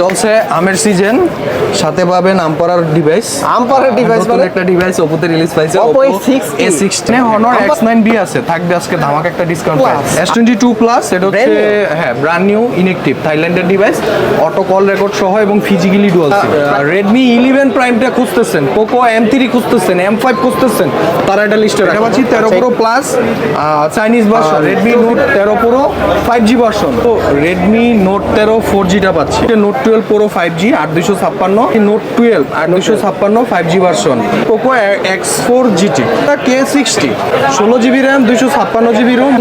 চলছে আমের সিজন সাথে পাবেন আমপারার ডিভাইস আমপারার ডিভাইস মানে? একটা ডিভাইস ওপোতে রিলিজ পাইছে Oppo A60 A16 Honor X9B আছে থাকবে আজকে ধামাকা একটা ডিসকাউন্ট Plus। S22 প্লাস এটা হচ্ছে? হ্যাঁ ব্র্যান্ড নিউ ইনএক্টিভ থাইল্যান্ডের ডিভাইস অটো কল রেকর্ড সহ এবং ফিজিক্যালি ডুয়াল সিম রেডমি 11 প্রাইমটা খুঁজতেছেন পোকো M3 খুঁজতেছেন M5 খুঁজতেছেন তারা এটা লিস্টে রাখা পাচ্ছি 13 pro plus Chinese version Redmi note 13 pro 5G version তো রেডমি নোট 13 4G টা পাচ্ছি। Note 12 pro 5G 8256 note 12 8256 5G version Poco X4 GT এটা K60 16 GB RAM 256 GB ROM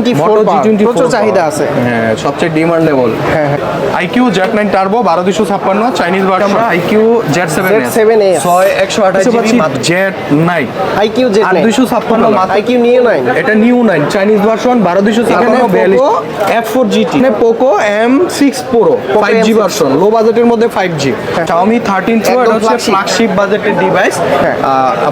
প্রচুর চাহিদা আছে। হ্যাঁ সবচেয়ে ডিমান্ডেবল হ্যাঁ, হ্যাঁ। আইকিউ জেট নাইন টার্বো বারো দুশো ছাপ্পান্ন চাইনিজ ভার্সন আমরা আইকিউ জেট সেভেন Z7S ছয় একশো আঠাশ GB Z nine iQOO Z আর দুইশো ছাপ্পান্ন আইকিউ নিউ নাইন এটা নিউ নাইন চাইনিজ ভার্সন বারো দুশো ছাপ্পান্ন F four GT Poco M six pro five G version low বাজেটের মধ্যে five G Xiaomi thirteen pro এটা হচ্ছে ফ্ল্যাগশিপ বাজেটের ডিভাইস হ্যাঁ।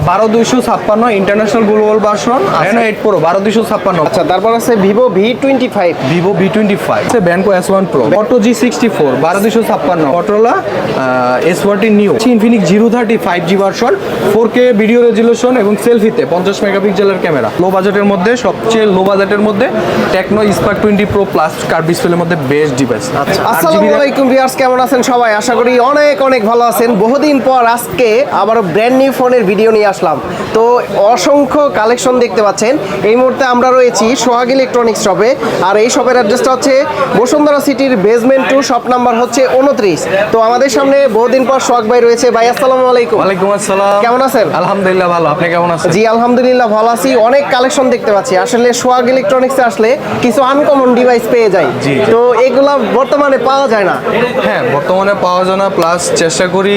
বারো দুইশো ছাপ্পান্ন international global version Reno eight pro বারো দুইশো ছাপ্পান্ন। আচ্ছা তারপর আছে Vivo V twenty five Vivo V twenty five Benco S one pro Moto G sixty four বারো দুশো ছাপ্পান্ন অটোলা S new Infinix zero thirty five G version four K video resolution এবং সেলফিতে পঞ্চাশ মেগাপিক্সেলের ক্যামেরা লো বাজেটের মধ্যে সবচেয়ে লো বাজেটের মধ্যে Tecno Spark twenty pro plus কার ডিসপ্লের মধ্যে বেস্ট ডিভাইস আচ্ছা আসসালামু আলাইকুম ভিউয়ার্স কেমন আছেন? সবাই আশা করি অনেক অনেক ভালো আছেন। বহুদিন পর আজকে আবার ব্র্যান্ড নিউ ফোনের ভিডিও নিয়ে আসলাম। তো অসংখ্য কালেকশন দেখতে পাচ্ছেন। এই মুহূর্তে আমরা রয়েছি সোহাগ ইলেকট্রনিক্স শপে আর এই শপের অ্যাড্রেসটা হচ্ছে বসুন্ধরা সিটির বেসমেন্ট টু শপ নাম্বার হচ্ছে উনত্রিশ। তো আমাদের সামনে বহুদিন পর সোহাগ ভাই রয়েছে। ভাই আসসালামু আলাইকুম। ওয়ালাইকুম আসসালাম। কেমন আছেন? আলহামদুলিল্লাহ ভালো। আপনি কেমন আছেন? জি আলহামদুলিল্লাহ ভালো আছি। অনেক কালেকশন দেখতে পাচ্ছি। আসলে সোহাগ ইলেকট্রনিক্সে আসলে কিছু আনকমন ডিভাইস পেয়ে জি। তো এগুলা বর্তমানে পাওয়া যায় না। হ্যাঁ বর্তমানে পাওয়া যায় না। প্লাস চেষ্টা করি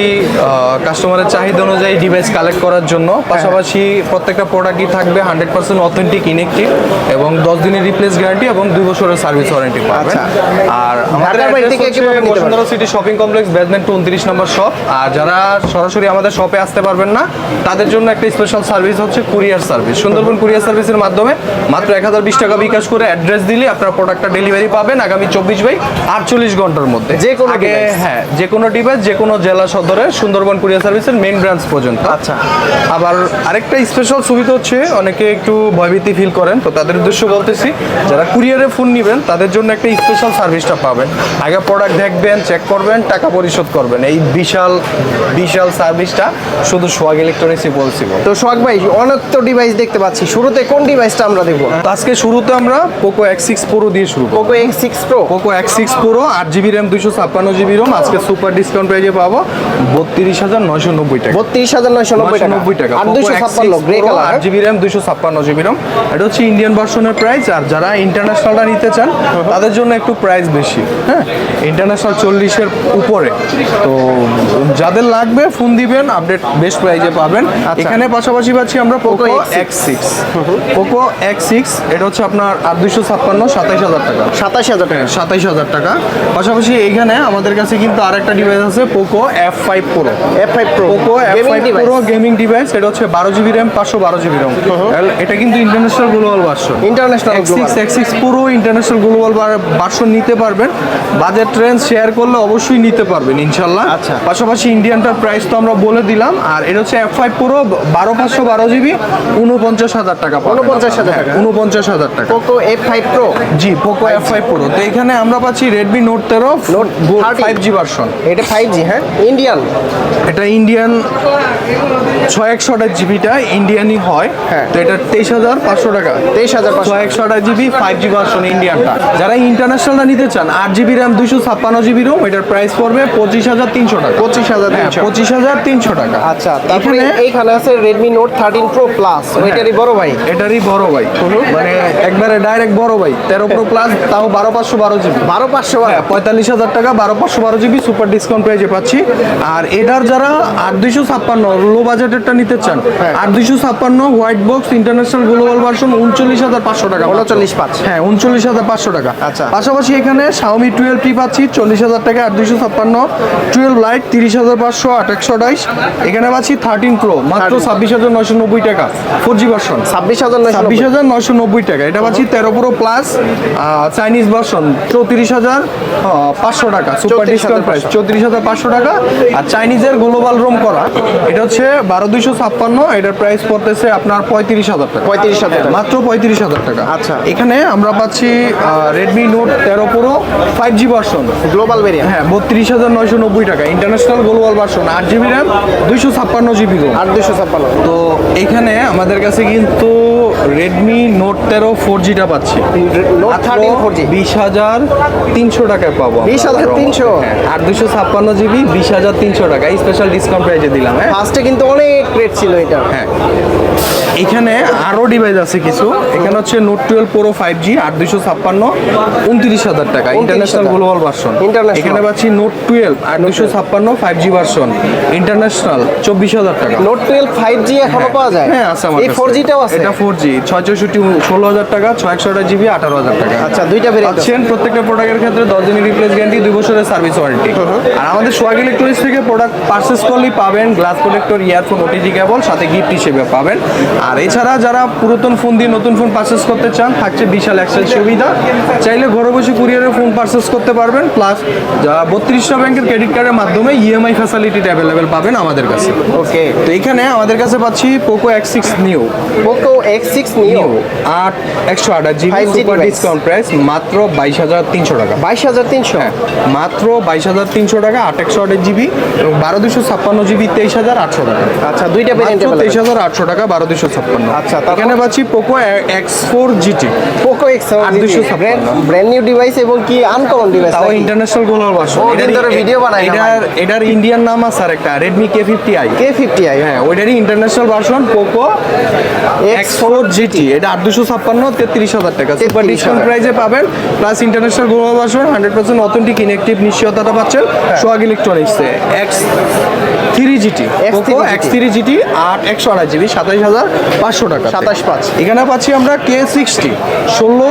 কাস্টমারের চাহিদা অনুযায়ী ডিভাইস কালেক্ট করার জন্য। পাশাপাশি প্রত্যেকটা প্রোডাক্টই থাকবে হান্ড্রেড পার্সেন্ট অথেন্টিক ইনেকটিভ এবং দশ দিনের রিপ্লেস গ্যারান্টি এবং দুই বছরের সার্ভিস ওয়ারেন্টি পাবেন। আচ্ছা। আর আমাদের? Bashundhara city shopping complex basement উনত্রিশ নম্বর শপ আর যারা সরাসরি আমাদের শপে আসতে পারবেন না তাদের জন্য একটা স্পেশাল সার্ভিস হচ্ছে কুরিয়ার সার্ভিস সুন্দরবন কুরিয়ার সার্ভিসের মাধ্যমে মাত্র এক হাজার বিশ টাকা বিকাশ করে অ্যাড্রেস দিলে আপনার প্রোডাক্টটা ডেলিভারি পাবেন আগামী চব্বিশ বাই আটচল্লিশ ঘণ্টার মধ্যে। যে কোনো device? হ্যাঁ যে কোনো ডিভাইস যে কোনো জেলা সদরে সুন্দরবন কুরিয়ার সার্ভিসের মেইন ব্রাঞ্চ পর্যন্ত। আচ্ছা। আবার আরেকটা স্পেশাল সুবিধা হচ্ছে অনেকে একটু ভয়ভীতি ফিল করেন তো তাদের উদ্দেশ্য বলতেছি যারা কুরিয়ারে ফোন নেবেন তাদের জন্য একটা স্পেশাল সার্ভিসটা পাবেন। আগে প্রোডাক্ট দেখবেন চেক করবেন টাকা পরিশোধ করবেন। এই বিশাল বিশাল সার্ভিসটা শুধু সোয়াগ ইলেকট্রনিক্সই বলছি তো সোহাগ ভাই অনেক তো ডিভাইস দেখতে পাচ্ছি। শুরুতে কোন ডিভাইসটা আমরা দেখব? আজকে শুরুতে আমরা পোকো এক্স সিক্স প্রো দিয়ে শুরু Poco X six pro Poco X six pro আট জিবি র্যাম দুশো ছাপ্পান্ন জিবি রোম আজকে সুপার ডিসকাউন্ট প্রাইজে পাবো বত্রিশ হাজার নয়শো নব্বই টাকা। বত্রিশ হাজার নয়শো নব্বই টাকা। আর দুশো ছাপ্পান্ন গ্রে কালার আট জিবি র্যাম দুশো ছাপ্পান্ন জিবি রম এটা হচ্ছে ইন্ডিয়ান ভার্সনের প্রাইস আর যারা ইন্টারন্যাশনালটা নিতে চান তাদের জন্য একটু প্রাইস বেশি। হ্যাঁ ইন্টারন্যাশনাল চল্লিশের উপরে। তো যাদের লাগবে ফোন দিবেন আপডেট বেস্ট প্রাইজে পাবেন। এখানে পাশাপাশি পাচ্ছি আমরা Poco Poco X six Poco X six এটা হচ্ছে আপনার আট দুশো ছাপ্পান্ন সাতাইশ হাজার টাকা। সাতাশ হাজার টাকা। সাতাইশ হাজার টাকা। পাশাপাশি এইখানে আমাদের কাছে কিন্তু আরেকটা ডিভাইস আছে Poco F five pro F five pro Poco F five pro gaming device এটা হচ্ছে বারো জিবি র্যাম পাঁচশো বারো জিবি র্যাম এটা কিন্তু international global version international six X six পুরো ইন্টারন্যাশনাল গ্লোবাল ভার্সন নিতে পারবেন। বাজেট ট্রেন্ড শেয়ার করলে অবশ্যই নিতে পারবেন ইনশাল্লাহ আচ্ছা। পাশাপাশি ইন্ডিয়ানটার প্রাইস তো আমরা বলে দিলাম। আর এটা হচ্ছে এফ ফাইভ পুরো বারো পাঁচশো বারো জিবি উনপঞ্চাশ হাজার টাকা পাবেন। 49,000 টাকা। হ্যাঁ, উনপঞ্চাশ হাজার টাকা। Poco F five pro G Poco F five pro তো এখানে আমরা পাচ্ছি রেডমি নোট তেরো Note 30 ফাইভ জি ভার্সন এটা ফাইভ জি হ্যাঁ? ইন্ডিয়ান এটা ইন্ডিয়ান ছয় একশো আঠাশ জিবিটা ইন্ডিয়ানই হয়। হ্যাঁ। তো এটা তেইশ হাজার পাঁচশো টাকা। তেইশ হাজার ছয় একশো আঠাশ জিবি ফাইভ জি ভার্সন ইন্ডিয়ানটা যারা ইন্টারন্যাশনালটা নিতে চান আট জিবি র্যাম দুশো ছাপ্পান্ন জিবি রোম এটার প্রাইস পড়বে পঁচিশ হাজার তিনশো টাকা। পঁচিশ হাজার হ্যাঁ পঁচিশ হাজার তিনশো টাকা। আচ্ছা তারপরে এইখানে আছে Redmi note thirteen pro plus ওইটারই বড় ভাই। এটারই বড় ভাই। মানে একবারে ডাইরেক্ট বড় ভাই। তেরো প্রো প্লাস তাও বারো পাঁচশো বারো জিবি বারো পাঁচশো হ্যাঁ পঁয়তাল্লিশ হাজার টাকা বারো পাঁচশো বারো জিবি সুপার ডিসকাউন্ট প্রাইজে পাচ্ছি। আর এটার যারা আট দুইশো ছাপ্পান্ন লো বাজেটেরটা নিতে চান হ্যাঁ। আট দুইশো ছাপ্পান্ন white box international global version উনচল্লিশ হাজার পাঁচশো টাকা। উনচল্লিশ পাঁচ। হ্যাঁ উনচল্লিশ হাজার পাঁচশো টাকা। আচ্ছা। পাশাপাশি এখানে শাওমি টুয়েলভ টি পাচ্ছি চল্লিশ হাজার টাকা আট দুইশো ছাপ্পান্ন। টুয়েলভ লাইট তিরিশ হাজার পাঁচশো আট একশো আঠাইশ। এখানে পাচ্ছি থার্টিন প্রো মাত্র ছাব্বিশ হাজার নয়শো নব্বই টাকা। ফোর জি ভার্সন ছাব্বিশ হাজার ছাব্বিশ হাজার নয়শো নব্বই টাকা। এটা পাচ্ছি তেরো প্রো প্লাস চাইনিজ ভার্সন চৌত্রিশ হাজার পাঁচশো টাকা। সুপার 34,000 ডিসকাউন্ট প্রাইস চৌত্রিশ হাজার পাঁচশো টাকা। আর চাইনিজের গ্লোবাল রুম করা এটা হচ্ছে বারো দুইশো ছাপ্পান্ন এটার প্রাইস পড়তেছে আপনার পঁয়ত্রিশ হাজার টাকা। 35,000 টাকা। মাত্র পঁয়ত্রিশ হাজার টাকা। আচ্ছা। এখানে আমরা পাচ্ছি রেডমি নোট তেরো pro five G version global variant হ্যাঁ বত্রিশ হাজার নয়শো নব্বই টাকা। ইন্টারন্যাশনাল গ্লোবাল ভার্সন আট জিবি র্যাম দুইশো ছাপ্পান্ন জিবি রোম আট দুশো ছাপ্পান্ন। তো এখানে আমাদের কাছে কিন্তু রেডমি নোট তেরো ফোর জিটা পাচ্ছি। বিশ হাজার তিনশো টাকায় পাবো 20,300? হ্যাঁ। আর দুশো ছাপ্পান্ন জিবি বিশ হাজার তিনশো টাকা। স্পেশাল ডিসকাউন্ট প্রাইজে দিলাম হ্যাঁ? ফার্স্টে কিন্তু অনেক রেট ছিল এটা। হ্যাঁ। এখানে আরও ডিভাইস আছে কিছু। এখানে হচ্ছে note twelve pro five G আট দুশো ছাপ্পান্ন উনত্রিশ হাজার টাকা। ইন্টারন্যাশনাল গ্লোবাল ভার্সন এখানে পাচ্ছি নোট টুয়েলভ আট দুশো ছাপ্পান্ন ফাইভ জি ভার্সন ইন্টারন্যাশনাল চব্বিশ হাজার টাকা। নোট টুয়েলভ ফাইভ জি এখনও পাওয়া যায়? হ্যাঁ আছে আমার ফোর জিটাও আছে? এটা ফোর জি ছয় চৌষট্টি ষোলো হাজার টাকা ছয় একশো জিবি আঠারো হাজার টাকা। আচ্ছা দুইটা পাচ্ছেন প্রত্যেকটা প্রোডাক্টের ক্ষেত্রে দশ দিনের রিপ্লেস গ্যারান্টি দুই বছরের সার্ভিস ওয়ারেন্টি আর আমাদের সোয়াগ ইলেকট্রনিক্স থেকে প্রোডাক্ট পারচেস করলেই পাবেন glass protector earphone OTG cable সাথে গিফট হিসেবে পাবেন। আর এছাড়া যারা পুরাতন ফোন দিয়ে নতুন ফোন পারচেস করতে চান থাকছে বিশাল এক্সেল সুবিধা। চাইলে ঘরে বসে কুরিয়ারের ফোন পারচেস করতে পারবেন প্লাস বত্রিশটা ব্যাংকের ক্রেডিট কার্ডের মাধ্যমে ইএমআই ফ্যাসিলিটিটা অ্যাভেলেবেল পাবেন আমাদের কাছে। ওকে তো এখানে আমাদের কাছে পাচ্ছি Poco X six Neo Poco X six Neo আট একশো আঠাশ GB 5G super discount price মাত্র বাইশ হাজার তিনশো টাকা। বাইশ হাজার তিনশো? হ্যাঁ মাত্র বাইশ হাজার তিনশো টাকা আট একশো আঠাশ জিবি এবং বারো দুশো ছাপ্পান্ন জিবি তেইশ হাজার আটশো টাকা। আচ্ছা দুইটা ভেরিয়েন্ট তেইশ হাজার আটশো টাকা বারো দুশো ছাপ্পান্ন। আচ্ছা? এখানে পাচ্ছি Poco X four GT Poco X আট দুশো। ব্র্যান্ড নিউ ডিভাইস এবং কি আনকমন ডিভাইস তাও ইন্টারন্যাশনাল গ্লোবাল ভার্সন ও, দিন ধরে video বানায় না এটার এটার ইন্ডিয়ান নাম আছে আর একটা Redmi K fifty i K fifty i হ্যাঁ ওইটারই international version Poco X four GT এটা আট দুশো ছাপ্পান্ন তেত্রিশ হাজার টাকা। সুপার ডিসকাউন্ট প্রাইজে পাবেন plus international global version hundred percent authentic intact নিশ্চয়তাটা পাচ্ছেন Swag ইলেকট্রনিক্সে X three GT Poco X3 X three GT আট একশো আঠাশ জিবি সাতাইশ হাজার পাঁচশো টাকা। সাতাশ পাঁচ। এখানে পাচ্ছি আমরা কে সিক্সটি ষোলো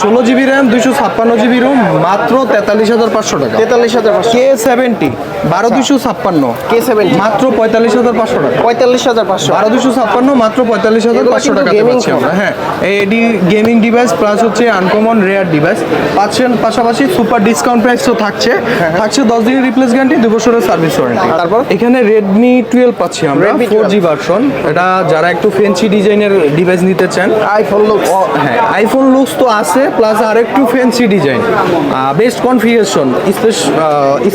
ষোলো জিবি র্যাম দুশো ছাপ্পান্ন জিবি রুম মাত্র তেতাল্লিশ হাজার পাঁচশো টাকা। তেতাল্লিশ হাজার কে সেভেন্টি বারো দুশো ছাপ্পান্ন K70 মাত্র পঁয়তাল্লিশ হাজার পাঁচশো টাকা। পঁয়তাল্লিশ হাজার পাঁচশো। বারো দুশো ছাপ্পান্ন মাত্র পঁয়তাল্লিশ হাজার পাঁচশো টাকা পাচ্ছি আমরা। হ্যাঁ এডি গেমিং ডিভাইস প্লাস হচ্ছে আনকমন রেয়ার ডিভাইস পাচ্ছেন পাশাপাশি সুপার ডিসকাউন্ট প্রাইস তো থাকছে। থাকছে দশ দিনের রিপ্লেস গ্যারান্টি দু বছরের সার্ভিস ওয়ারেন্টি তারপর? এখানে রেডমি টুয়েলভ পাচ্ছি আমরা ফোর জি ভার্সন এটা যারা একটু ফেন্সি ডিজাইনের ডিভাইস নিতে চান আইফোন লোক হ্যাঁ আইফোন লুকস তো আছে প্লাস আর একটু fancy design best configuration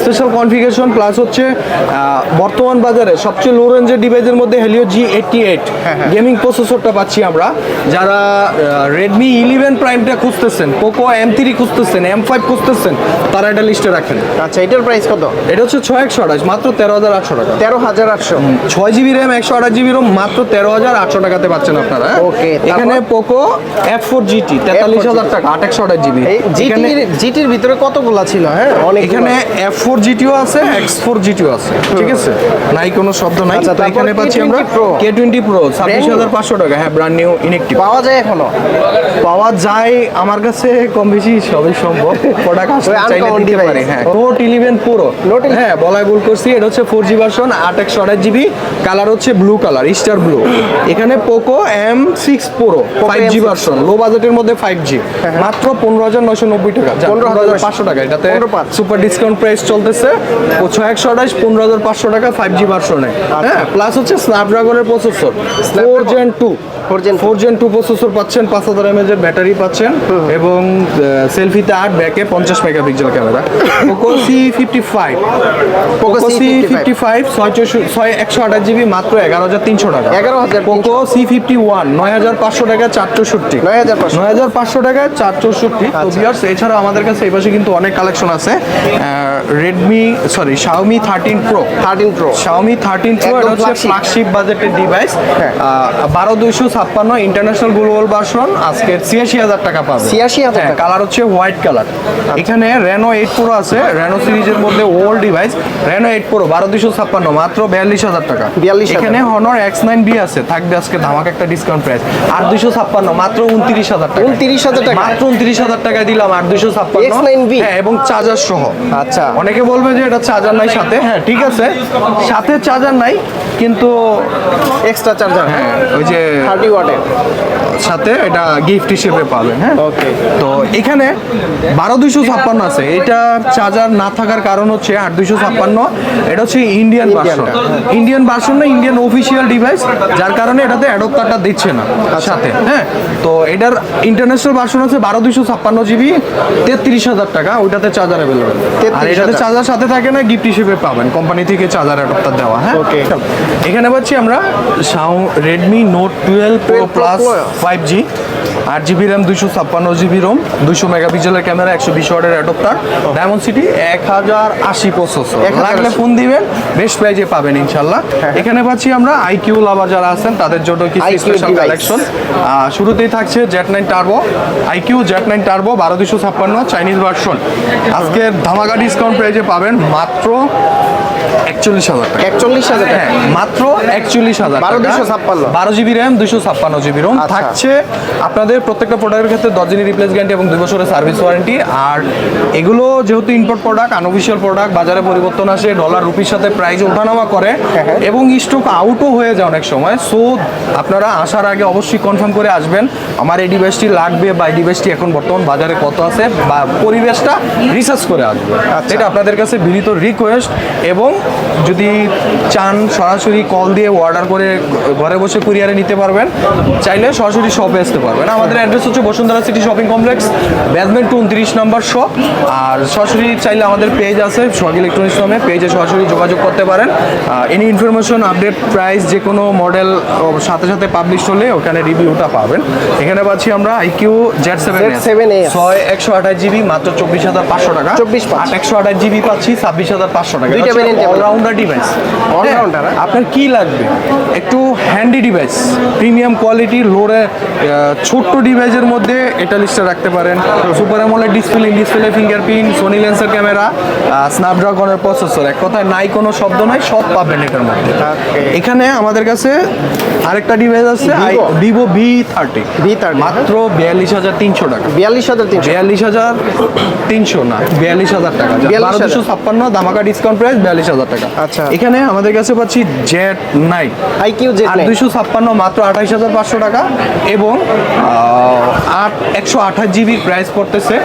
special configuration plus হচ্ছে বর্তমান বাজারে সবচেয়ে লো রেঞ্জের ডিভাইসের মধ্যে Helio G eighty eight gaming প্রসেসরটা পাচ্ছি আমরা। যারা রেডমি ইলেভেন প্রাইমটা খুঁজতেছেন পোকো এম থ্রি খুঁজতেছেন এম ফাইভ খুঁজতেছেন তারা এটা লিস্টে রাখেন। আচ্ছা এটার প্রাইস কত? এটা হচ্ছে ছয় একশো আঠাশ মাত্র তেরো হাজার আটশো টাকা। তেরো হাজার আটশো। ছয় জিবি র্যাম একশো আঠাশ জিবি রোম মাত্র তেরো হাজার আটশো টাকাতে পাচ্ছেন আপনারা। তারপর? এখানে পোকো এফ ফোর জিটি তেতাল্লিশ হাজার টাকা আট একশো আঠাশ জিবি জিটির ভিতরে কতগুলা ছিল হ্যাঁ? অনেক এখানে এফ ফোর জিটিও আছে এক্স ফোর জিটিও আছে ঠিক আছে? নাই কোনো শব্দ নাই আচ্ছা, তো এখানে পাচ্ছি আমরা K20 কে টোয়েন্টি প্রো ছাব্বিশ হাজার পাঁচশো টাকা হ্যাঁ ব্র্যান্ড নিউ ইনেকটিভ পাওয়া যায় এখনও? পাওয়া যায় আমার কাছে কম বেশি সবই সম্ভব প্রোডাক্ট আসলে চাইলে দিতে। পারি হ্যাঁ। Note eleven pro. Note 11 হ্যাঁ বলাই ভুল করছি এটা হচ্ছে ফোর জি ভার্সন আট একশো আঠাশ জিবি কালার হচ্ছে ব্লু কালার স্টার ব্লু এখানে Poco M six pro five G version low বাজেটের মধ্যে ফাইভ জি মাত্র পনেরো হাজার নশো নব্বই টাকা। পনেরো হাজার পাঁচশো টাকা এটাতে 15,500 সুপার ডিসকাউন্ট প্রাইস চলতেছে। ছয় একশো আঠাশ পনেরো হাজার পাঁচশো টাকা ফাইভ জি ভার্সনে হ্যাঁ প্লাস হচ্ছে স্ন্যাপড্রাগনের processor four gen two 4 Gen four gen two processor পাচ্ছেন পাঁচ হাজার এমএজ এর ব্যাটারি পাচ্ছেন এবং সেলফিতে আট ব্যাকে পঞ্চাশ megapixel camera Poco C fifty five Poco C fifty five ছয় ছয় একশো আঠাশ জিবি মাত্র এগারো হাজার তিনশো টাকা। 11,300 পোকো সি ফিফটি ওয়ান নয় হাজার পাঁচশো টাকা চার চৌষট্টি। 9,500 নয় হাজার পাঁচশো টাকায় চার চৌষট্টি। তো আচ্ছা। ভিউয়ার্স এছাড়া আমাদের কাছে এই পাশে কিন্তু অনেক কালেকশন আছে। Redmi sorry Xiaomi thirteen pro thirteen pro Xiaomi thirteen pro এটা হচ্ছে। ফ্ল্যাগশিপ বাজেটের ডিভাইস। বারো দুইশো ছাপ্পান্ন ইন্টারন্যাশনাল গ্লোবাল ভার্সন আজকে ছিয়াশি হাজার টাকা পাবে। 86,000 টাকা। কালার হচ্ছে হোয়াইট কালার এখানে রেনো এইট প্রো আছে রেনো সিরিজের মধ্যে old device Reno eight pro বারো দুশো ছাপ্পান্ন মাত্র বিয়াল্লিশ হাজার টাকা। 42,000 এখানে হনর এক্স নাইন বি আছে থাকবে আজকে ধামাক একটা ডিসকাউন্ট প্রাইস আট দুশো ছাপ্পান্ন মাত্র উনত্রিশ হাজার টাকা। 29,000 টাকা? মাত্র উনত্রিশ হাজার টাকায় দিলাম আট দুশো ছাপ্পান্ন। X9B? হ্যাঁ এবং চার্জার সহ। আচ্ছা। অনেকে বলবে যে এটা চার্জার নাই সাথে। হ্যাঁ ঠিক আছে। সাথে চার্জার নাই কিন্তু এক্সট্রা চার্জার হ্যাঁ ওই যে থার্টি ওয়াটের সাথে এটা গিফট হিসেবে পাবেন হ্যাঁ? ওকে তো এখানে বারো দুইশো ছাপ্পান্ন আছে। এটা চার্জার না থাকার কারণ হচ্ছে আট দুইশো ছাপ্পান্ন। এটা হচ্ছে ইন্ডিয়ান ভার্সন ইন্ডিয়ান ভার্সন না ইন্ডিয়ান অফিসিয়াল ডিভাইস যার কারণে এটাতে অ্যাডপ্টারটা দিচ্ছে না সাথে হ্যাঁ? তো এটার ইন্টারন্যাশনাল ভার্সন আছে বারো দুইশো ছাপ্পান্ন জিবি তেত্রিশ হাজার টাকা। ওইটাতে চার্জার অ্যাভেলেবেল আর এটাতে চার্জার সাথে থাকে না গিফট হিসেবে পাবেন। কোম্পানি থেকে চার্জার অ্যাডপ্টার দেওয়া হ্যাঁ? Okay. এখানে পাচ্ছি আমরা Sau Redmi note twelve pro plus. Five G আট জিবি র্যাম দুইশো ছাপ্পান্ন জিবি রোম দুইশো মেগাপিক্সেলের ক্যামেরা একশো বিশ ওয়াটের অ্যাডপ্টার ডায়মন্ড সিটি এক হাজার আশি প্রসেসর 1080 লাগলে ফোন দিবেন বেস্ট প্রাইজে পাবেন ইনশাল্লাহ এখানে পাচ্ছি আমরা আইকিউ লাভার যারা আছেন তাদের জন্য কিছু IQ স্পেশাল কালেকশন শুরুতেই থাকছে Z nine turbo iQOO Z nine turbo বারো দুশো ছাপ্পান্ন চাইনিজ ভার্সন আজকে ধামাকা ডিসকাউন্ট প্রাইজে পাবেন মাত্র একচল্লিশ হাজার টাকা। একচল্লিশ হাজার টাকা। হ্যাঁ মাত্র একচল্লিশ হাজার 12,256 বারো জিবি র্যাম দুশো ছাপ্পান্ন জিবি রোম। আচ্ছা। থাকছে আপনাদের প্রত্যেকটা প্রোডাক্টের ক্ষেত্রে দশ দিনের রিপ্লেস গ্যারান্টি এবং দুই বছরের সার্ভিস ওয়ারেন্টি আর এগুলো যেহেতু ইম্পোর্ট প্রোডাক্ট আনঅফিসিয়াল প্রোডাক্ট বাজারে পরিবর্তন আসে ডলার রুপির সাথে প্রাইস ওঠানামা করে হ্যাঁ। এবং স্টক আউটও হয়ে যায় অনেক সময়। সো আপনারা আসার আগে অবশ্যই কনফার্ম করে আসবেন আমার এই ডিভাইসটি লাগবে বা এই ডিভাইসটি এখন বর্তমান বাজারে কত আছে বা পরিবেশটা রিসার্চ করে আসবে। আচ্ছা। এটা আপনাদের কাছে বিনীত রিকোয়েস্ট এবং যদি চান সরাসরি কল দিয়ে অর্ডার করে ঘরে বসে কুরিয়ারে নিতে পারবেন চাইলে সরাসরি শপে আসতে পারবেন। আমাদের অ্যাড্রেস হচ্ছে Bashundhara city shopping complex basement two উনত্রিশ নম্বর শপ আর সরাসরি চাইলে আমাদের পেজ আছে সোহাগ ইলেকট্রনিক্স নামে পেজে সরাসরি যোগাযোগ করতে পারেন। এনি ইনফরমেশন আপডেট প্রাইস যে কোনো মডেল সাথে সাথে পাবলিশ হলে ওখানে রিভিউটা পাবেন। এখানে পাচ্ছি আমরা আইকিউ জেড সেভেন Z7S ছয় একশো আঠাশ জিবি মাত্র চব্বিশ হাজার পাঁচশো টাকা। চব্বিশ একশো আঠাশ জিবি পাচ্ছি ছাব্বিশ হাজার পাঁচশো টাকা। অলরাউন্ডার ডিভাইস হ্যাঁ? আপনার কি লাগবে? একটু হ্যান্ডি ডিভাইস প্রিমিয়াম কোয়ালিটি লোরে ছোট্ট ডিভাইসের মধ্যে এটা লিস্টে রাখতে পারেন। Super AMOLED display display fingerprint Sony লেন্সের ক্যামেরা স্ন্যাপড্রাগনের প্রসেসর এক কথায় নাই কোনো শব্দ নাই সব পাবেন এটার মধ্যে। এখানে আমাদের কাছে আরেকটা ডিভাইস আছে ভিভো ভি থার্টি V30 মাত্র বিয়াল্লিশ হাজার তিনশো টাকা। বিয়াল্লিশ হাজার তিনশো। বিয়াল্লিশ হাজার তিনশো না বিয়াল্লিশ হাজার টাকা। 42,000 বারো দুশো ছাপ্পান্ন দামাকা ডিসকাউন্ট প্রাইস বিয়াল্লিশ হাজার টাকা। আচ্ছা। এখানে আমাদের কাছে পাচ্ছি জেট নাইন আইকিউ আট দুশো ছাপ্পান্ন মাত্র আঠাইশ হাজার পাঁচশো টাকা এবং আহ, আট একশো আঠাশ জিবি প্রাইস পড়তেছে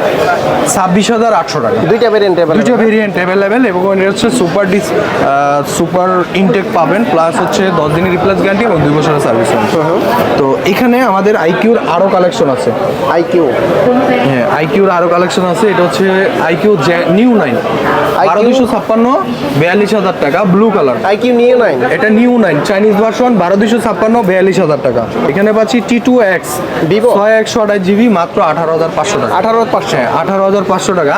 ছাব্বিশ হাজার আটশো টাকা। দুইটা ভেরিয়েন্ট দুটো ভেরিয়েন্ট অ্যাভেলেবেল এবং এটা হচ্ছে সুপার ডিস সুপার ইনটেক পাবেন প্লাস হচ্ছে দশ দিনের রিপ্লেস গ্যারান্টি এবং দুই বছরের সার্ভিস তো এখানে আমাদের আইকিউর আরও কালেকশন আছে। আইকিউ। হ্যাঁ আইকিউর আরও কালেকশন আছে। এটা হচ্ছে আইকিউ নিউ নাইন বারো দুশো ছাপ্পান্ন বিয়াল্লিশ হাজার টাকা ব্লু কালার আইকিউ নিয়ে নাইন। এটা নিউ নাইন চাইনিজ ভার্সন বারো দুশো ছাপ্পান্ন বিয়াল্লিশ হাজার টাকা। এখানে পাচ্ছি টি টু এক্স Vivo? ছয় একশো আঠাশ জিবি মাত্র আঠারো হাজার পাঁচশো টাকা। আঠারো পাঁচশো। হ্যাঁ আঠারো হাজার পাঁচশো টাকা।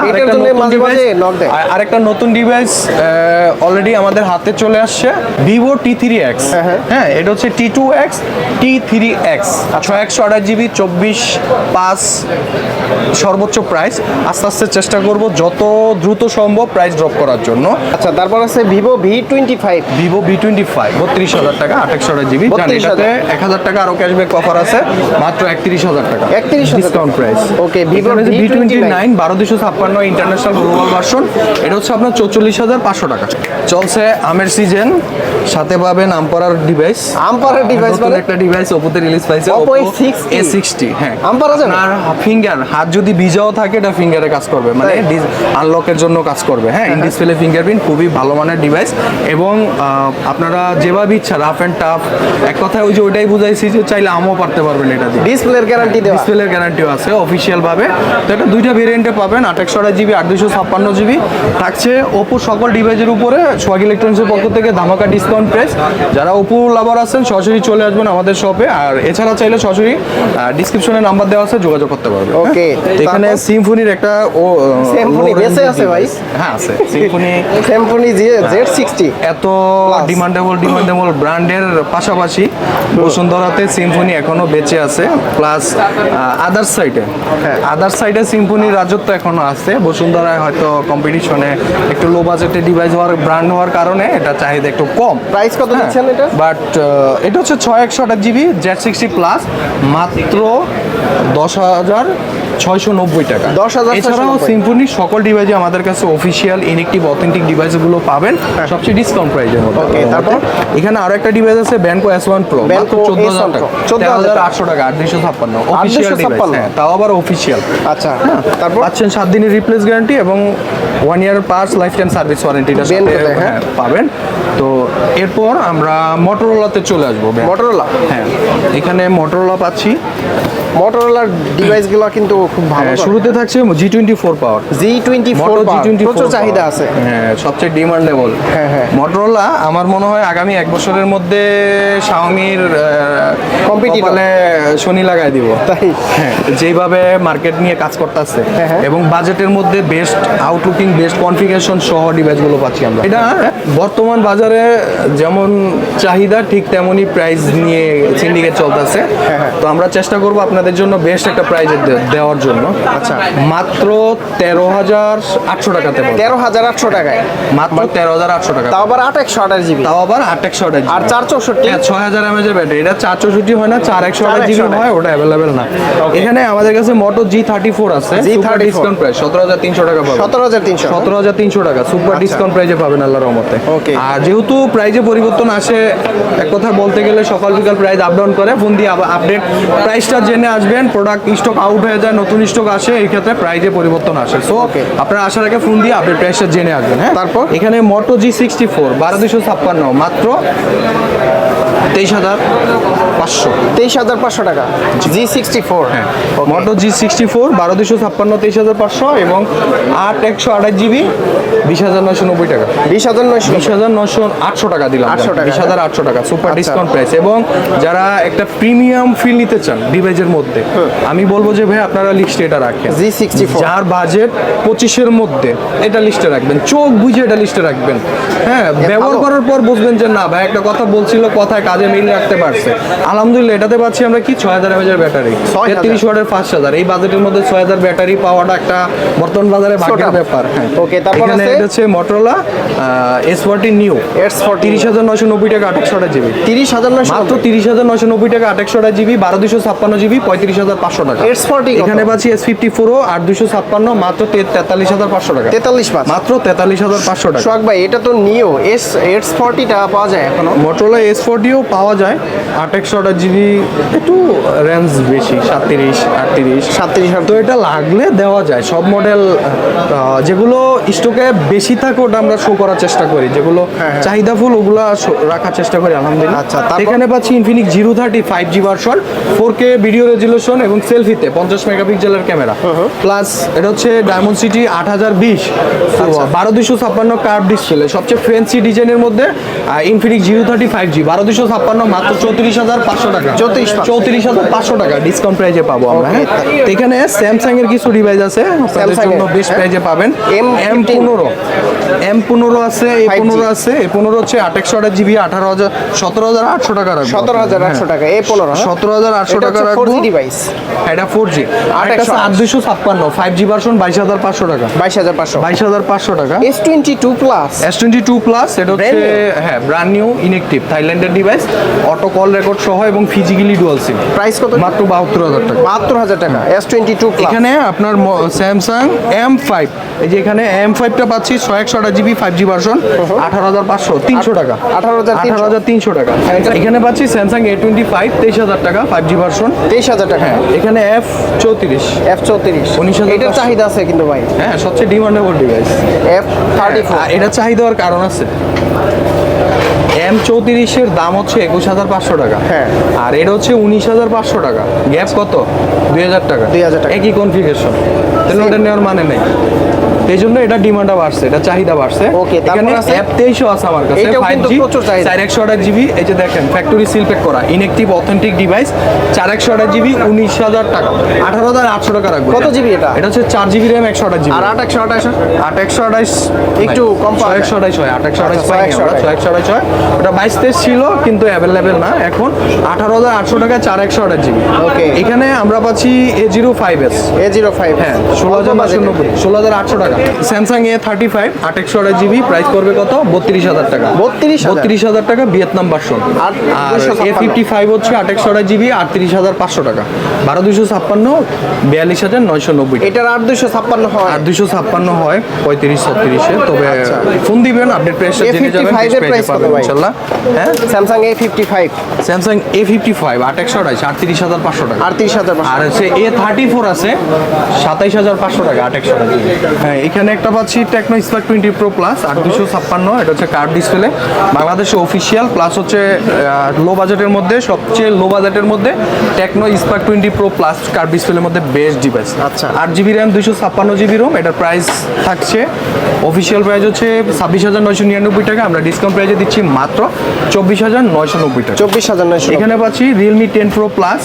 আরেকটা নতুন ডিভাইস অলরেডি আমাদের হাতে চলে আসছে ভিভো টি থ্রি এক্স। হ্যাঁ এটা হচ্ছে T two X T three X ছয় একশো আঠাশ জিবি চব্বিশ পাঁচ সর্বোচ্চ প্রাইস আস্তে আস্তে চেষ্টা করব যত দ্রুত সম্ভব প্রাইস ড্রপ করার জন্য। আচ্ছা তারপর আছে Vivo V twenty five Vivo V twenty five বত্রিশ হাজার টাকা আঠাশশো জিবি এটাতে এক হাজার টাকা আরও ক্যাশব্যাক অফার আছে মাত্র একত্রিশ হাজার টাকা। 31,000 discount price Okay, Vivo V twenty nine বারো দুশো ছাপ্পান্ন ইন্টারন্যাশনাল গ্লোবাল ভার্সন এটা হচ্ছে আপনার চৌচল্লিশ হাজার পাঁচশো টাকা। চলছে আমের সিজন সাথে পাবেন আমপারার ডিভাইস আমপারার নতুন মানে? একটা ডিভাইস ওপোতে রিলিজ পাইছে ওপো A60 এ সিক্সটি হ্যাঁ। আমপারা যাবে? আর ফিঙ্গার হাত যদি ভিজাও থাকে এটা ফিঙ্গারে কাজ করবে। মানে? আনলকের জন্য কাজ করবে। হ্যাঁ ইন ডিসপ্লে ফিঙ্গারপ্রিন্ট খুবই ভালো মানের ডিভাইস এবং আপনারা যেভাবে ইচ্ছা রাফ অ্যান্ড টাফ এক কথায় ওই যে ওইটাই বুঝাইছি যে চাইলে আমও পারতে পারবেন এটা দিয়ে। ডিসপ্লের গ্যারান্টি দেওয়া। ডিসপ্লের গ্যারান্টিও আছে অফিসিয়াল ভাবে তো এটা দুইটা ভেরিয়েন্টে পাবেন আঠাশশো জিবি আট দুশো ছাপ্পান্ন জিবি থাকছে ওপো সকল ডিভাইসের উপরে সোয়াগ ইলেকট্রনিক্সের পক্ষ থেকে ধামাকা ডিসকাউন্ট প্রাইস যারা ওপো লাভার আছেন সরাসরি চলে আসবেন আমাদের শপে আর এছাড়া চাইলে সরাসরি ডিসক্রিপশনে নাম্বার দেওয়া আছে যোগাযোগ করতে পারবেন। ওকে এখানে? সিম্ফনির একটা ও এর আছে ভাই? হ্যাঁ আছে। আছে সিম্ফনি স্যামসনি জেড সিক্সটি। এত ডিমান্ডেবল ডিমান্ডেবল ব্র্যান্ডের পাশাপাশি বসুন্ধরাতে সিম্ফনি এখনও বেঁচে আছে প্লাস আদার সাইডে আদার সাইডে সিম্ফনির রাজত্ব এখনও আছে বসুন্ধরায় হয়তো কম্পিটিশনে একটু লো বাজেটের ডিভাইস হওয়ার ব্র্যান্ড হওয়ার কারণে এটা চাহিদা একটু কম। প্রাইস কত দিচ্ছেন এটা? বাট এটা হচ্ছে ছয় একশো আঠাশ জিবি জেড সিক্সটি প্লাস মাত্র দশ হাজার ছয়শো নব্বই টাকা। 10,690 এছাড়াও সিম্ফনির সকল ডিভাইসে আমাদের কাছে অফিসিয়াল ইনেকটিভ অথেন্টিক ডিভাইসগুলো পাবেন। সবচেয়ে ডিসকাউন্ট প্রাইজের মধ্যে Okay, তারপর? এখানে আরও একটা ডিভাইস আছে Benco S one pro Banco চোদ্দ হাজার টাকা। চোদ্দ হাজার আটশো টাকা আট দুইশো ছাপ্পান্ন অফিসিয়াল ডিভাইস 856 হ্যাঁ তাও আবার অফিসিয়াল আচ্ছা তারপর? পাচ্ছেন সাত দিনের রিপ্লেস গ্যারান্টি এবং one year parts lifetime service ওয়ারেন্টিটা হ্যাঁ। পাবেন। তো এরপর আমরা মোটরোলাতে চলে আসব মোটরোলা হ্যাঁ এখানে মোটরোলা পাচ্ছি। মোটরোলার ডিভাইসগুলো কিন্তু খুব ভালো হ্যাঁ, শুরুতে থাকছে G twenty four power G twenty four প্রচুর চাহিদা আছে। হ্যাঁ সবচেয়ে ডিমান্ডেবল হ্যাঁ, হ্যাঁ। মোটরোলা আমার মনে হয় আগামী এক বছরের মধ্যে শাওমির। কপালে শনি লাগাই দিব। তাই? হ্যাঁ যেইভাবে মার্কেট নিয়ে কাজ করতেছে। হ্যাঁ, হ্যাঁ। এবং বাজেটের মধ্যে বেস্ট আউটলুকিং বেস্ট কনফিগারেশন সহ ডিভাইসগুলো পাচ্ছি আমরা। এটা বর্তমান বাজারে যেমন চাহিদা ঠিক তেমনই প্রাইস নিয়ে সিন্ডিকেট চলতেছে। হ্যাঁ, তো আমরা চেষ্টা করব আপনাদের জন্য বেস্ট একটা প্রাইজে দেওয়ার জন্য। আচ্ছা। মাত্র তেরো হাজার আটশো টাকাতে তেরো হাজার আটশো টাকায়? মাত্র তেরো হাজার আটশো টাকা। তাও আবার আট একশো আঠাশ জিবি? তাও আবার আট একশো আঠাশ আর চার চৌষট্টি? ছয় হাজার এমএজের ব্যাটারি এটা চার চৌষট্টি হয় না চার একশো আঠাশ জিবি 428 হয় ওটা অ্যাভেলেবেল না। এখানে আমাদের কাছে মোটো জি থার্টি ফোর আছে G34 ডিসকাউন্ট প্রাইস সতেরো হাজার তিনশো টাকা পাবেন। সতেরো হাজার তিনশো। সতেরো হাজার তিনশো টাকা। সুপার ডিসকাউন্ট প্রাইজে পাবেন আল্লাহর রহমতে। ওকে আর যেহেতু প্রাইজে পরিবর্তন আসে এক কথা বলতে গেলে সকাল বিকাল প্রাইস আপ ডাউন করে ফোন দিয়ে আপডেট প্রাইসটা জেনে আসবেন প্রোডাক্ট স্টক আউট হয়ে যায় নতুন স্টক আসে এই ক্ষেত্রে প্রাইজে পরিবর্তন আসে। সো আপনার আসার আগে ফোন দিয়ে আপনি প্রাইসটা জেনে আসবেন হ্যাঁ? তারপর? এখানে মোটো জি সিক্সটি ফোর বারো দুশো ছাপ্পান্ন মাত্র তেইশ হাজার পাঁচশো। তেইশ হাজার পাঁচশো টাকা। জি। সিক্সটি ফোর হ্যাঁ মোটো জি সিক্সটি ফোর বারো দুশো ছাপ্পান্ন তেইশ হাজার পাঁচশো এবং আট একশো আঠাশ জিবি বিশ হাজার নয়শো নব্বই টাকা। বিশ হাজার নয়শো। বিশ হাজার নশো আটশো টাকা দিলাম 800 টাকা, বিশ হাজার আটশো টাকা সুপার। ডিসকাউন্ট প্রাইস এবং যারা একটা প্রিমিয়াম ফিল নিতে চান ডিভাইসের মধ্যে আমি বলব যে ভাই আপনারা লিস্টে এটা রাখেন। জি সিক্সটি ফোর যার বাজেট পঁচিশের মধ্যে এটা লিস্টে রাখবেন। চোখ বুঝে এটা লিস্টে রাখবেন। হ্যাঁ ব্যবহার করার পর বুঝবেন যে না ভাই একটা কথা বলছিল কথায় কাজে মিল রাখতে পারছে। আলহামদুলিল্লাহ এটাতে পাচ্ছি আমরা কি? ছয় হাজার এমএজের ব্যাটারি। 6000 তেত্রিশ ওয়াটের পাঁচ হাজার। এই বাজেটের মধ্যে ছয় হাজার ব্যাটারি পাওয়াটা একটা বর্তমান বাজারে ভাগ্যের ব্যাপার। হ্যাঁ। Okay, তারপর আছে? এটা হচ্ছে Motorola S forty Neo S forty তিরিশ হাজার নয়শো নব্বই টাকা আঠাশশো আঠাশ জিবি। তিরিশ হাজার নয়শো মাত্র তিরিশ হাজার নয়শো নব্বই টাকা আঠাশশো আঠাশ জিবি বারো দুশো ছাপ্পান্ন জিবি পঁয়ত্রিশ হাজার পাঁচশো টাকা। এস ফোরটি এখানে পাচ্ছি এস ফিফটি ফোরও আট দুশো ছাপ্পান্ন মাত্র তেতাল্লিশ হাজার পাঁচশো টাকা। তেতাল্লিশ মাত্র তেতাল্লিশ হাজার পাঁচশো টাকা। সোহাগ ভাই এটা তো নিও এস এস ফোরটিটা পাওয়া যায় এখনও। মোটরোলা এস ফোরটিও পাওয়া যায়। আট একশো আঠাশ জিবি একটু রেঞ্জ বেশি সাতত্রিশ আটত্রিশ। সাতত্রিশ তো এটা লাগলে দেওয়া যায়। সব মডেল যেগুলো স্টকে বেশি থাকে ওটা আমরা শো করার চেষ্টা করি। যেগুলো হ্যাঁ। চাহিদাফুল ওগুলো রাখার চেষ্টা করি আলহামদুলিল্লাহ। আচ্ছা? এখানে পাচ্ছি Infinix zero thirty five G version four K video resolution এবং সেলফিতে পঞ্চাশ মেগাপিক্সেলের ক্যামেরা প্লাস এটা হচ্ছে ডায়মন্ড সিটি আট হাজার বিশ। আচ্ছা। বারো দুশো ছাপ্পান্ন কার্ভ ডিসপ্লে সবচেয়ে ফ্যান্সি ডিজাইনের মধ্যে Infinix zero thirty five G বারো দুশো ছাপ্পান্ন মাত্র চৌত্রিশ হাজার পাঁচশো টাকা। 34,500 চৌত্রিশ হাজার পাঁচশো টাকা ডিসকাউন্ট প্রাইজে পাবো আমরা হ্যাঁ? এখানে স্যামসাং এর কিছু ডিভাইস আছে বেস্ট হ্যাঁ। প্রাইজে পাবেন। M15 এম পনেরো। এম পনেরো আছে এ পনেরো আছে এ পনেরো হচ্ছে আঠাশশো আঠাশ জিবি আঠারো হাজার সতেরো হাজার আটশো টাকা রাখব সতেরো হাজার আটশো টাকা এ পনেরো সতেরো হাজার আটশো টাকা রাখব। ডিভাইস এটা ফোর জি আট একশো আট দুশো ছাপ্পান্ন ফাইভ জি ভার্সন বাইশ হাজার পাঁচশো টাকা। বাইশ হাজার পাঁচশো। বাইশ হাজার পাঁচশো টাকা। S twenty two plus S twenty two plus এটা হচ্ছে হ্যাঁ ব্র্যান্ড নিউ ইনেকটিভ থাইল্যান্ডের ডিভাইস অটো কল রেকর্ড সহ এবং ফিজিক্যালি ডুয়াল সিম প্রাইস কত? মাত্র বাহাত্তর হাজার টাকা। বাহাত্তর হাজার টাকা। এস টোয়েন্টি টু এখানে আপনার স্যামসাং এম ফাইভ এই যে এখানে এম ফাইভটা পাচ্ছি ছয় একশো আঠাশ জিবি ফাইভ জি ভার্সন আঠারো হাজার পাঁচশো তিনশো টাকা। 18,300 আঠারো হাজার তিনশো টাকা। এখানে পাচ্ছি স্যামসাং এ টোয়েন্টি ফাইভ তেইশ হাজার টাকা ফাইভ জি ভার্সন তেইশ হাজার টাকা। এখানে এফ চৌত্রিশ। এফ চৌত্রিশ। 19,500 এটার চাহিদা আছে কিন্তু ভাই। হ্যাঁ সবচেয়ে demandable device F thirty four এটা চাহিদা হওয়ার কারণ আছে। এম চৌত্রিশের দাম হচ্ছে একুশ হাজার পাঁচশো টাকা। হ্যাঁ। আর এটা হচ্ছে উনিশ হাজার পাঁচশো টাকা। গ্যাপ কত? দুই হাজার টাকা। 2,000 টাকা। একই কনফিগারেশন তাহলে ওটা নেওয়ার মানে নেই। এই জন্য এটা ডিমান্ডটা বাড়ছে এটা চাহিদা বাড়ছে। Okay, তারপর এখানে আছে? অ্যাপ তেইশও আছে আমার কাছে এটাও ফাইভ কিন্তু জি প্রচুর চাহিদা। চার একশো আঠাশ জিবি এই যে দেখেন ফ্যাক্টরি সিলপেক করা ইনএক্টিভ অথেন্টিক ডিভাইস চার একশো আঠাশ জিবি উনিশ হাজার টাকা আঠারো হাজার আটশো টাকা রাখব। কত GB এটা? এটা হচ্ছে চার জিবি র্যাম একশো আঠাশ জিবি আর আট একশো আঠাশ? আট একশো আঠাশ একটু কম পাওয়া যায়। একশো আঠাশ হয় আট একশো আঠাশ আচ্ছা, পাইনি 128 আমরা, 128 হয়। ওটা বাইশ তেইশ ছিল কিন্তু অ্যাভেলেবেল না এখন আঠারো হাজার আটশো টাকা চার একশো আঠাশ জিবি Okay. এখানে আমরা পাচ্ছি A zero five S A zero five হ্যাঁ ষোলো হাজার নশো নব্বই ষোলো হাজার আটশো টাকা। স্যামসাং এ থার্টি ফাইভ আট একশো জিবি প্রাইস করবে কত? বত্রিশ হাজার টাকা। বত্রিশ বত্রিশ হাজার টাকা ভিয়েতনাম ভার্সন আর আর 256 এ ফিফটি ফাইভ হচ্ছে আট একশো জিবি আটত্রিশ হাজার পাঁচশো টাকা। বারো দুশো ছাপ্পান্ন বিয়াল্লিশ হাজার নয়শো নব্বই এটার আট দুশো ছাপ্পান্ন হয়। আট দুশো ছাপ্পান্ন হয় পঁয়ত্রিশ ছত্রিশে। তবে ফোন দিবেন আপডেট প্রাইসটা জেনে যাবেন A55 এর বেশ price প্রাইসে পাবেন হ্যাঁ Samsung A fifty five Samsung A fifty five আট একশো আঠাশ আটত্রিশ হাজার পাঁচশো টাকা। আটত্রিশ হাজার। আর হচ্ছে এ থার্টি ফোর আছে সাতাইশ হাজার পাঁচশো টাকা আট একশো হ্যাঁ এখানে একটা পাচ্ছি Tecno spark twenty pro plus আট দুশো ছাপ্পান্ন এটা হচ্ছে কার্ড ডিসপ্লে বাংলাদেশে অফিসিয়াল প্লাস হচ্ছে লো বাজেটের মধ্যে সবচেয়ে লো বাজেটের মধ্যে Tecno spark twenty pro plus curved ডিসপ্লের মধ্যে বেস্ট ডিভাইস আচ্ছা। আট জিবি র্যাম দুশো ছাপ্পান্ন জিবি রোম এটার প্রাইস থাকছে অফিসিয়াল প্রাইস হচ্ছে ছাব্বিশ হাজার নয়শো নিরানব্বই টাকা আমরা ডিসকাউন্ট প্রাইসে দিচ্ছি মাত্র চব্বিশ হাজার নয়শো নব্বই টাকা। চব্বিশ হাজার নয়শো এখানে পাচ্ছি Realme ten pro plus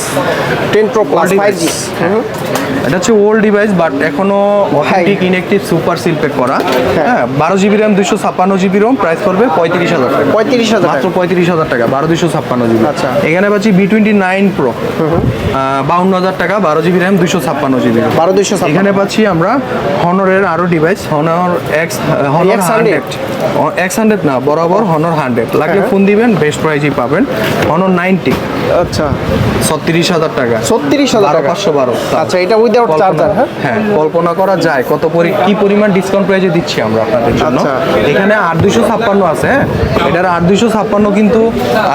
ten pro plus five G এটা হচ্ছে ওল্ড ডিভাইস বাট এখনও authentic inactive super seal pack করা। হ্যাঁ। বারো জিবি র্যাম দুশো ছাপ্পান্ন জিবি রোম প্রাইস পড়বে পঁয়ত্রিশ হাজার টাকা। পঁয়ত্রিশ হাজার মাত্র পঁয়ত্রিশ হাজার টাকা বারো দুশো ছাপ্পান্ন জিবি আচ্ছা। এখানে পাচ্ছি বি টোয়েন্টি নাইন প্রো বাউন্ন হাজার টাকা বারো জিবি র্যাম দুশো ছাপ্পান্ন জিবি বারো দুশো এখানে পাচ্ছি আমরা হনরের আরও device Honor X Honor X100 hundred X hundred না বরাবর হনর হান্ড্রেড লাগলে ফোন দিবেন বেস্ট প্রাইজই পাবেন। হনর নাইনটি আচ্ছা। ছত্রিশ হাজার টাকা। ছত্রিশ হাজার পাঁচশো বারো। আচ্ছা এটা উইদাউট চার্জার হ্যাঁ? হ্যাঁ কল্পনা করা যায় কত পরি কি পরিমাণ ডিসকাউন্ট প্রাইজে দিচ্ছি আমরা আপনাদের জন্য। আচ্ছা। এখানে আট দুশো ছাপ্পান্ন আছে হ্যাঁ? এটার আট দুশো ছাপ্পান্ন কিন্তু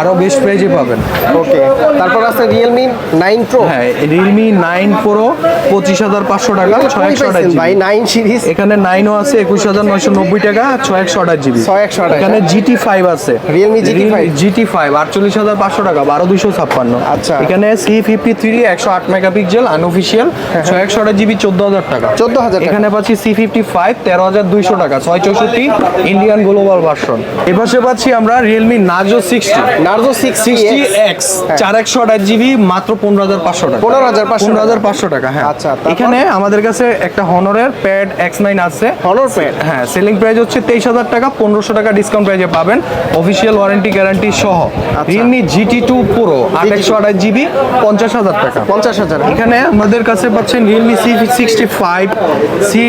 আরও বেস্ট প্রাইজে পাবেন। ওকে তারপর আছে রিয়েলমি নাইন প্রো হ্যাঁ রিয়েলমি নাইন প্রো পঁচিশ হাজার পাঁচশো টাকা ছয় একশো আঠাশ ভাই নাইন সিরিজ এখানে নাইনও আছে একুশ হাজার নয়শো নব্বই টাকা ছয় একশো আঠাশ জিবি। 6128 এখানে জিটি ফাইভ আছে। Realme GT5 জিটি ফাইভ আটচল্লিশ হাজার পাঁচশো টাকা বারো দুশো ছাপ্পান্ন। আচ্ছা। এখানে সি ফিফটি থ্রি একশো আট মেগাপিক্সেল আনঅফিসিয়াল ছয় একশো আঠাশ জিবি চোদ্দ হাজার টাকা। 14,000 টাকা। এখানে পাচ্ছি সি ফিফটি ফাইভ তেরো হাজার দুইশো টাকা ছয় চৌষট্টি ইন্ডিয়ান গ্লোবাল ভার্সন এপাশে পাচ্ছি আমরা Realme Narzo sixty Narzo six sixty X চার একশো আঠাশ জিবি মাত্র পনেরো হাজার পাঁচশো টাকা। 15,500 পনেরো হাজার পাঁচশো টাকা হ্যাঁ। আচ্ছা, এখানে আমাদের কাছে একটা হনরের প্যাড এক্স নাইন আছে। হনর প্যাড হ্যাঁ সেলিং প্রাইস হচ্ছে তেইশ হাজার টাকা পনেরোশো টাকা ডিসকাউন্ট প্রাইসে পাবেন। অফিসিয়াল ওয়ারেন্টি গ্যারান্টি সহ। রিয়েলমি জিটি টু পুরো আট একশো আঠাশ জিবি পঞ্চাশ হাজার টাকা। পঞ্চাশ হাজার। এখানে আমাদের কাছে পাচ্ছেন Realme C sixty five C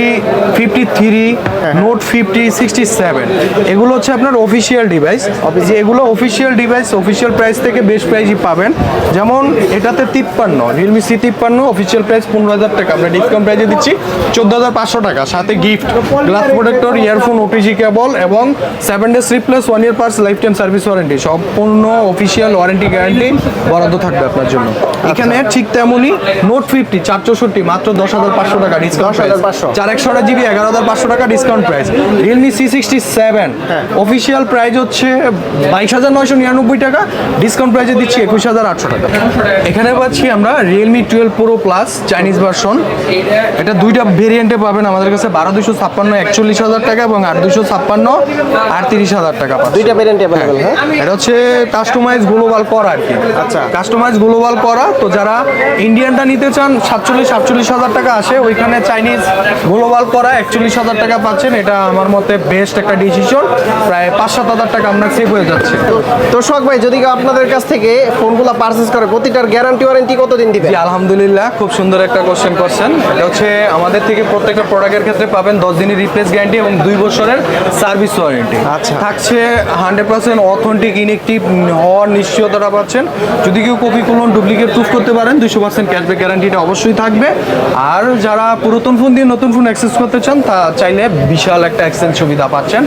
fifty three note fifty sixty seven এগুলো হচ্ছে আপনার অফিসিয়াল ডিভাইস যে এগুলো অফিসিয়াল ডিভাইস অফিসিয়াল প্রাইস থেকে বেস্ট প্রাইসই পাবেন। যেমন এটাতে তিপ্পান্ন রিয়েলমি সি তিপ্পান্ন অফিসিয়াল প্রাইস পনেরো হাজার টাকা। আমরা ডিসকাউন্ট প্রাইসে দিচ্ছি চোদ্দ হাজার পাঁচশো টাকা। সাথে gift glass protector earphone OTG cable এবং seven days replace one year parts lifetime service warranty সম্পূর্ণ অফিসিয়াল ওয়ারেন্টি গ্যারান্টি বরাদ্দ থাকবে আপনার জন্য। এখানে ঠিক তেমনই নোট ফিফটি চার চৌষট্টি মাত্র দশ হাজার পাঁচশো টাকা ডিসকাউন্ট চার একশো জিবি এগারো হাজার পাঁচশো টাকা discount price Realme C sixty seven official price হচ্ছে বাইশ হাজার নয়শো নিরানব্বই টাকা। ডিসকাউন্ট প্রাইসে দিচ্ছি একুশ হাজার আটশো টাকা। এখানে পাচ্ছি আমরা Realme twelve pro plus Chinese version এটা দুইটা ভেরিয়েন্টে পাবেন আমাদের কাছে। বারো দুশো ছাপ্পান্ন একচল্লিশ হাজার টাকা এবং আট দুশো ছাপ্পান্ন আটত্রিশ হাজার টাকা। দুইটা ভেরিয়েন্ট হ্যাঁ। এটা হচ্ছে কাস্টমাইজ গ্লোবাল করা আর কি। আচ্ছা। কাস্টমাইজ গ্লোবাল করা তো যারা ইন্ডিয়ানটা নিতে চান সাতচল্লিশ সাতচল্লিশ হাজার টাকা আসে ওইখানে চাইনিজ গ্লোবাল করা একচল্লিশ হাজার টাকা পাচ্ছেন এটা আমার মতে বেস্ট একটা ডিসিশন প্রায় পাঁচ সাত হাজার টাকা আপনার সেভ হয়ে যাচ্ছে তো শখ ভাই যদি আপনাদের কাছ থেকে ফোনগুলো পারচেস করে প্রতিটার গ্যারান্টি ওয়ারেন্টি কতদিন দিবে আলহামদুলিল্লাহ খুব সুন্দর একটা কোশ্চেন করছেন এটা হচ্ছে আমাদের থেকে প্রত্যেকটা প্রোডাক্টের ক্ষেত্রে পাবেন দশ দিনের রিপ্লেস গ্যারান্টি এবং দুই বছরের সার্ভিস ওয়ারেন্টি আচ্ছা। থাকছে হান্ড্রেড পার্সেন্ট অথেন্টিক ইনেকটিভ হওয়ার নিশ্চয়তাটা পাচ্ছেন যদি কেউ কপি কোলন ডুপ্লিকেট প্রুফ করতে পারেন দুশো পার্সেন্ট ক্যাশব্যাক গ্যারান্টিটা অবশ্যই থাকবে। আর যারা পুরাতন ফোন দিয়ে নতুন ফোন অ্যাক্সেস করতে চান তা চাইলে বিশাল একটা এক্সচেঞ্জ সুবিধা পাচ্ছেন।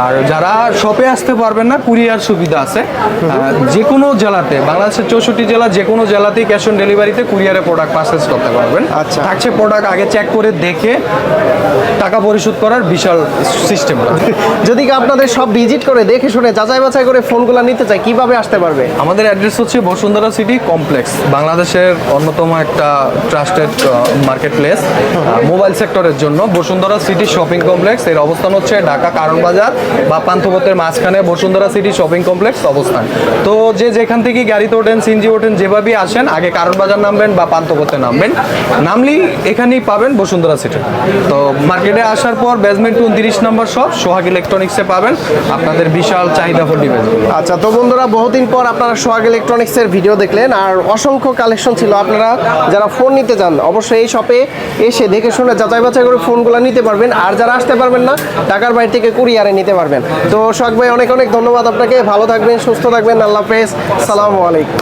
আর যারা শপে আসতে পারবেন না কুরিয়ার সুবিধা আছে। যে কোনো জেলাতে বাংলাদেশের চৌষট্টি জেলা যে কোনো জেলাতেই ক্যাশ অন ডেলিভারিতে কুরিয়ারে প্রোডাক্ট পারচেস করতে পারবেন। আচ্ছা। থাকছে প্রোডাক্ট আগে চেক করে দেখে টাকা পরিশোধ করার বিশাল সিস্টেম যদি আপনাদের সব ভিজিট করে দেখে শুনে যাচাই বাছাই করে ফোনগুলো নিতে চায় কীভাবে আসতে পারবে? আমাদের অ্যাড্রেস হচ্ছে হচ্ছে বসুন্ধরা সিটি কমপ্লেক্স, বাংলাদেশের অন্যতম একটা ট্রাস্টেড মার্কেট প্লেস মোবাইল সেক্টরের জন্য বসুন্ধরা সিটি শপিং কমপ্লেক্স। এর অবস্থান হচ্ছে ঢাকা কারণ বাজার বা পান্থপথের মাঝখানে বসুন্ধরা সিটি শপিং কমপ্লেক্স অবস্থান। তো যে যেখান থেকে গাড়িতে ওঠেন সিনজি ওঠেন, যেভাবেই আসেন, আগে কারণ বাজার নামবেন বা পান্থপথে নামবেন, নামলেই এখানেই পাবেন বসুন্ধরা সিটি। তো মার্কেটে আসার পর বেসমেন্ট উনত্রিশ নম্বর সব সোহাগ ইলেকট্রনিক্সে পাবেন। আপনাদের বিশাল চাহিদা ফুল আচ্ছা তো বন্ধুরা, বহুদিন পর আপনারা সোহাগ ইলেকট্রনিক্সের ভিডিও দেখলেন। আর অসংখ্য কালেকশন ছিল। আপনারা যারা ফোন নিতে চান, অবশ্যই এই শপে এসে দেখে শুনে যাচাই বাছাই করে ফোনগুলো নিতে পারবেন। আর যারা আসতে পারবেন না, ঢাকার বাইরে থেকে কুরিয়ারে নিতে পারবেন। তো শখ ভাই, অনেক অনেক ধন্যবাদ আপনাকে। ভালো থাকবেন, সুস্থ থাকবেন। আল্লাহ হাফেজ। সালামু আলাইকুম।